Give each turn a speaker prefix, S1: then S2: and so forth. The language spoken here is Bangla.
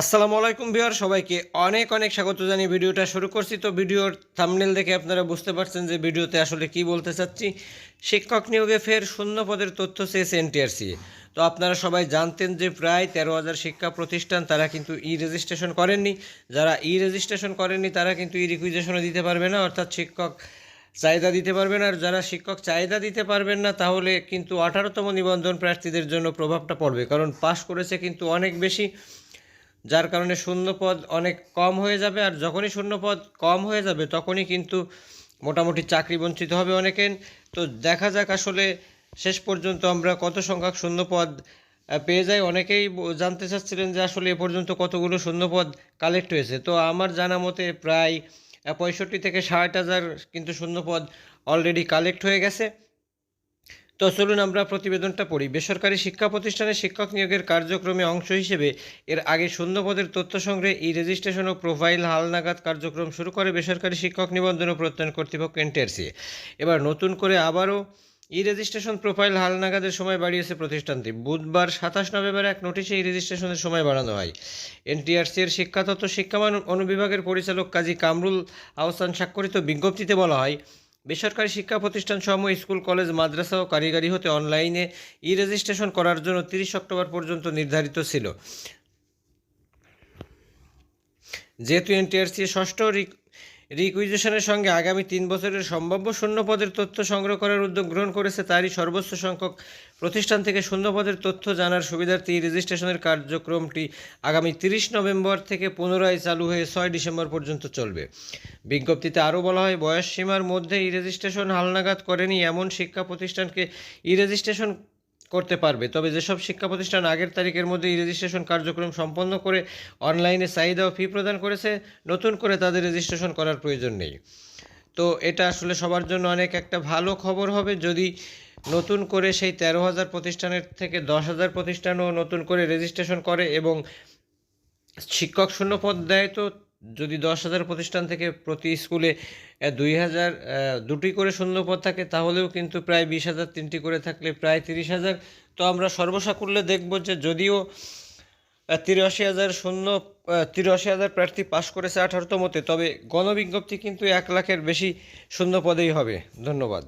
S1: আসসালামু আলাইকুম ভিউয়ার, সবাইকে অনেক অনেক স্বাগত জানিয়ে ভিডিওটা শুরু করছি। তো ভিডিওর থামনেল দেখে আপনারা বুঝতে পারছেন যে ভিডিওতে আসলে কি বলতে চাচ্ছি। শিক্ষক নিয়োগে ফের শূন্য পদের তথ্য চেয়েছে এনটিআরসি তো আপনারা সবাই জানতেন যে প্রায় তেরো হাজার শিক্ষা প্রতিষ্ঠান তারা কিন্তু ই রেজিস্ট্রেশন করেননি। যারা ই রেজিস্ট্রেশন করেননি, তারা কিন্তু ই রিকুইজেশনও দিতে পারবে না, অর্থাৎ শিক্ষক চাহিদা দিতে পারবেন আর যারা শিক্ষক চাহিদা দিতে পারবেন না, তাহলে কিন্তু আঠারোতম নিবন্ধন প্রার্থীদের জন্য প্রভাবটা পড়বে। কারণ পাশ করেছে কিন্তু অনেক বেশি। যার কারণে শূন্য পদ অনেক কম হয়ে যাবে, আর যখনই শূন্য পদ কম হয়ে যাবে, তখনই কিন্তু মোটামুটি চাকরি বঞ্চিত হবে অনেকের। তো দেখা যাক আসলে শেষ পর্যন্ত আমরা কত সংখ্যক শূন্য পদ পেয়ে যাই। অনেকেই জানতে চাচ্ছিলেন যে আসলে এ পর্যন্ত কতগুলো শূন্য পদ কালেক্ট হয়েছে। তো আমার জানা মতে প্রায় পঁয়ষট্টি থেকে ষাট হাজার কিন্তু শূন্য পদ অলরেডি কালেক্ট হয়ে গেছে। তো চলুন আমরা প্রতিবেদনটা পড়ি। বেসরকারি শিক্ষা প্রতিষ্ঠানে শিক্ষক নিয়োগের কার্যক্রমে অংশ হিসেবে এর আগে শূন্যপদের তথ্য সংগ্রহে ই রেজিস্ট্রেশন ও প্রোফাইল হালনাগাদ কার্যক্রম শুরু করে বেসরকারি শিক্ষক নিবন্ধন ও প্রত্যয়ন কর্তৃপক্ষ এনটিআরসি। এবার নতুন করে আবারও ই রেজিস্ট্রেশন, প্রোফাইল হালনাগাদের সময় বাড়িয়েছে প্রতিষ্ঠানটি। বুধবার সাতাশ নভেম্বর এক নোটিশে ই রেজিস্ট্রেশনের সময় বাড়ানো হয়। এনটিআরসি এর শিক্ষা তত্ত্ব শিক্ষামান অনুবিভাগের পরিচালক কাজী কামরুল আহসান স্বাক্ষরিত বিজ্ঞপ্তিতে বলা হয় বেসরকারি শিক্ষা প্রতিষ্ঠান সমূহ স্কুল, কলেজ, মাদ্রাসা ও কারিগরি হতে অনলাইনে ই রেজিস্ট্রেশন করার জন্য তিরিশ অক্টোবর পর্যন্ত নির্ধারিত ছিল। যেহেতু এনটিআরসি ষষ্ঠ রিকুইজিশনের সঙ্গে আগামী তিন বছরের সম্ভাব্য শূন্য পদের তথ্য সংগ্রহ করার উদ্যোগ গ্রহণ করেছে তারই সর্বোচ্চ সংখ্যক প্রতিষ্ঠান থেকে শূন্য পদের তথ্য জানার সুবিধার্থে রেজিস্ট্রেশনের কার্যক্রমটি আগামী তিরিশ নভেম্বর থেকে পুনরায় চালু হয়ে ছয় ডিসেম্বর পর্যন্ত চলবে। বিজ্ঞপ্তিতে আরও বলা হয়, বয়স সীমার মধ্যে ই রেজিস্ট্রেশন হালনাগাদ করেনি এমন শিক্ষা প্রতিষ্ঠানকে ই রেজিস্ট্রেশন করতে পারবে। তবে যেসব শিক্ষা প্রতিষ্ঠান আগের তারিখের মধ্যে রেজিস্ট্রেশন কার্যক্রম সম্পন্ন করে অনলাইনে চাহিদা ও ফি প্রদান করেছে, নতুন করে তাদের রেজিস্ট্রেশন করার প্রয়োজন নেই। তো এটা আসলে সবার জন্য অনেক একটা ভালো খবর হবে। যদি নতুন করে সেই তেরো হাজার প্রতিষ্ঠানের থেকে দশ হাজার প্রতিষ্ঠানও নতুন করে রেজিস্ট্রেশন করে এবং শিক্ষক শূন্য পদ দেয়, তো যদি দশ হাজার প্রতিষ্ঠান থেকে প্রতি স্কুলে দুই হাজার দুটি করে শূন্য পদ থাকে, তাহলেও কিন্তু প্রায় বিশ হাজার, তিনটি করে থাকলে প্রায় তিরিশ হাজার। তো আমরা সর্বসাকুল্যে দেখব যে যদিও তিরাশি হাজার শূন্য তিরাশি হাজার প্রার্থী পাশ করেছে আঠারোতমতে তবে গণবিজ্ঞপ্তি কিন্তু এক লাখের বেশি শূন্য পদেই হবে। ধন্যবাদ।